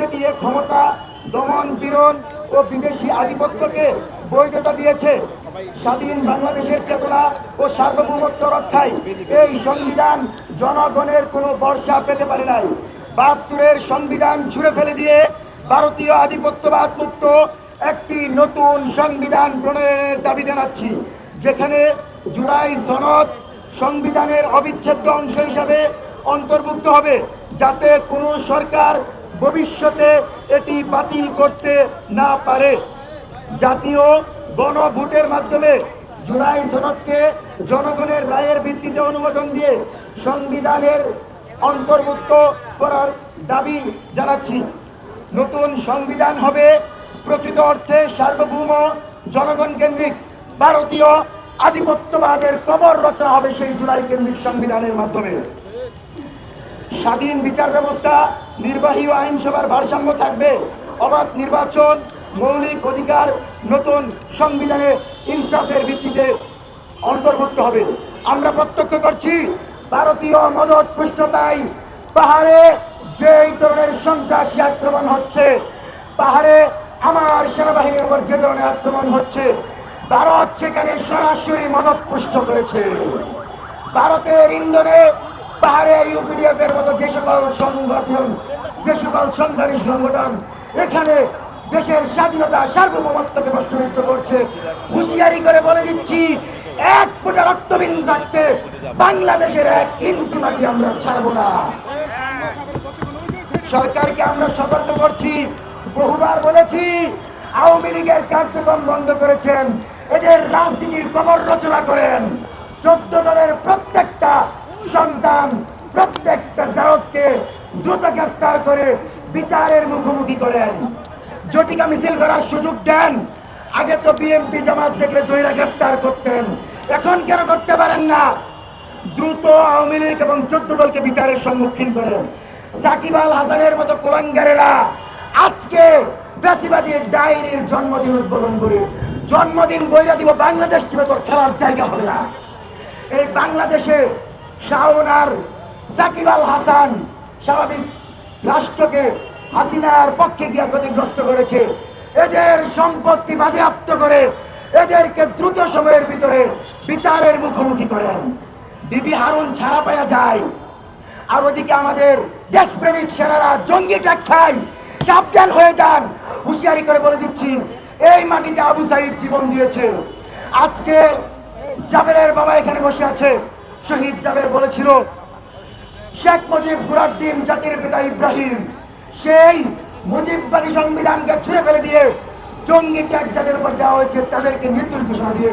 একচেটিয়ে ক্ষমতা, দমন পীড়ন ও বিদেশি আধিপত্যকে বৈধতা দিয়েছে। স্বাধীন বাংলাদেশের চেতনা ও সার্বভৌমত্ব রক্ষায় এই সংবিধান জনগণের কোনো বর্ষা পেতে পারে নাই। বাহাত্তরের সংবিধান ছুঁড়ে ফেলে দিয়ে ভারতীয় আধিপত্যবাদ মুক্ত একটি নতুন সংবিধান প্রণয়নের দাবি জানাচ্ছি, যেখানে জুলাই সনদ সংবিধানের অবিচ্ছেদ্য অংশ হিসাবে অন্তর্ভুক্ত হবে, যাতে কোনো সরকার ভবিষ্যতে এটি বাতিল করতে না পারে। জাতীয় গণভোটের মাধ্যমে জুলাই সনদকে জনগণের রায়ের ভিত্তিতে অনুমোদন দিয়ে সংবিধানের অন্তর্ভুক্ত করার দাবি জানাচ্ছি। নতুন সংবিধান হবে প্রকৃত অর্থে সার্বভৌম জনগণ কেন্দ্রিক ভারতীয় আধিপত্যবাদের কবর রচনা হবে সেই জুলাই কেন্দ্রিক সংবিধানের মাধ্যমে। স্বাধীন বিচার ব্যবস্থা, নির্বাহী ও আইনসভার ভারসাম্য থাকবে। অবাধ নির্বাচন, মৌলিক অধিকার, নতুন সংবিধানে ইনসাফের ভিত্তিতে অন্তর্ভুক্ত হবে। আমরা প্রত্যক্ষ করছি, ভারতীয় মদত পৃষ্ঠতায় পাহাড়ে যে ধরনের সন্ত্রাসী আক্রমণ হচ্ছে, পাহাড়ে আমার সেনাবাহিনীর উপর যে ধরনের আক্রমণ হচ্ছে, ভারত সেখানে সরাসরি মদত পুষ্ট করেছে। ভারতের ইন্ধনে পাহাড়ে ইউপিডিএফ এর মতো যে সকল সংগঠন, যে সকল সন্ত্রাসী সংগঠন, এখানে দেশের স্বাধীনতা সার্বভৌমত্বকে প্রশ্নবিদ্ধ করছে। হুঁশিয়ারি করে বলে দিচ্ছি, এক ফোঁটা রক্তবিন্দু থাকতে বাংলাদেশের এক ইঞ্চি মাটি আমরা ছাড়বো না। সরকারকে আমরা সতর্ক করছি। বহুবার বলেছি, আওয়ামী লীগের কার্যক্রম বন্ধ করেছেন, এদের রাজনীতির কবর রচনা করেন। চোদ্দ দলের দ্রুত গ্রেফতার করে বিচারের মুখোমুখি করেন। জটিকা মিছিল করার সুযোগ দেন। আগে তো বিএমপি জামাত দেখলে দৈরা গ্রেফতার করতেন। এখন কেন করতে পারেন না? দ্রুত আওয়ামী লীগ এবং চোদ্দ দলকে বিচারের সম্মুখীন করেন। সাকিব আল হাসানের মতো কোলাঙ্গারেরা আজকে বেশিবাদীর ডায়েরির জন্মদিন উদ্বোধন করে, জন্মদিন বইরা দিব বাংলাদেশ টিমে, তোর খেলার জায়গা হবে না। এই বাংলাদেশে শাওন আর সাকিব আল হাসান স্বাভাবিক রাষ্ট্রকে হাসিনার পক্ষে গিয়া ক্ষতিগ্রস্ত করেছে। এদের সম্পত্তি বাজেয়াপ্ত করে এদেরকে দ্রুত সময়ের ভিতরে বিচারের মুখোমুখি করেন। ডিবি হারুন ছাড়া পাওয়া যায়। আর ওদিকে আমাদের দেশপ্রেমিক সেনারা জঙ্গি খায় সাবধান হয়ে যান। হুঁশিয়ারি করে বলে দিচ্ছি, এই মাটিতে আবু সাইদ জীবন দিয়েছে। আজকে জাবেরের বাবা এখানে বসে আছে। শহীদ জাবের বলেছিল শেখ মুজিব গুরাদ্দিন জাতির পিতা ইব্রাহিম। সেই মুজিববাদী সংবিধানকে ছুঁড়ে ফেলে দিয়ে জঙ্গি যাদের উপর দেওয়া হয়েছে, তাদেরকে মৃত্যুর ঘোষণা দিয়ে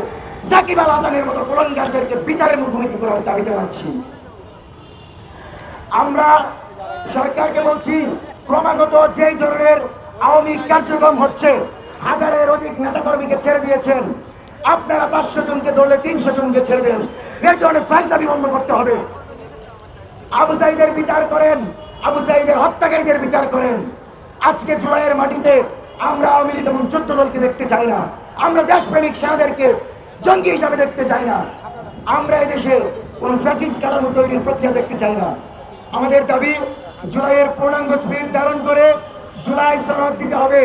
সাকিব আল হাসানের মতো কোলঙ্গারদেরকে বিচারের মুখোমুখি করার দাবি জানাচ্ছি। আমরা সরকারকে বলছি, ক্রমাগত যেই ধরনের আওয়ামী কার্যক্রম হচ্ছে, হাজারের অধিক নেতাকর্মীকে ছেড়ে দিয়েছেন। আপনারা পাঁচশো জনকে ধরলে তিনশো জনকে ছেড়ে দেন। এই ধরনের ফাইজদাবি বন্ধ করতে হবে। আবু সাইদের বিচার করেন, আবু সাইদের হত্যাকারীদের বিচার করেন। আজকে জুলাইয়ের মাটিতে আমরা আওয়ামী লীগ এবং চোদ্দ দলকে দেখতে চাই না। আমরা দেশপ্রেমিক সেনাদেরকে জঙ্গি হিসাবে দেখতে চাই না। আমরা এদেশে কোন ফ্যাসিস্ট কাঠামো তৈরির প্রক্রিয়া দেখতে চাই না। আমাদের দাবি, জুলাইয়ের পূর্ণাঙ্গ স্পিড ধারণ করে জুলাই সনদ দিতে হবে,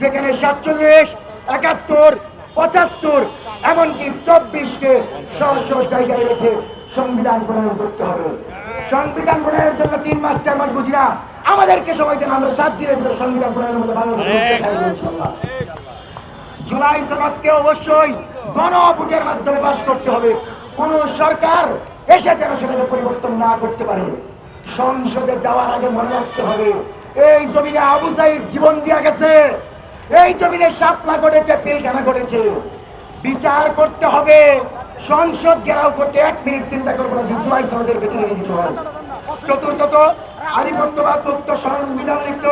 যেখানে সাতচল্লিশ, একাত্তর, পঁচাত্তর, এমনকি চব্বিশকে সহ জায়গায় রেখে সংবিধান প্রণয়ন করতে হবে। সংবিধান প্রণয়নের জন্য তিন মাস, চার মাস বুঝি না। আমাদেরকে সময় দেন আমরা সাত দিনের ভিতরে সংবিধান প্রণয়নের মতো বাংলাদেশ জুলাই সনদকে অবশ্যই গণভোটের মাধ্যমে পাশ করতে হবে। কোন সরকার এসে যেন সেটাকে পরিবর্তন না করতে পারে। সংসদে যাওয়ার আগে মনে রাখতে হবে, এই জমিনে আবু সাইদ জীবন দিয়া গেছে। এই জমিনে সাপলা ঘটেছে, পিলখানা ঘটেছে। বিচার করতে হবে। সংসদ ঘেরাও করতে এক মিনিট চিন্তা করব না যে জুলাই সনদের ভিতরে কিছু হয় চতুর্থত আধিপত্যবাদ মুক্ত সংবিধান লিখতে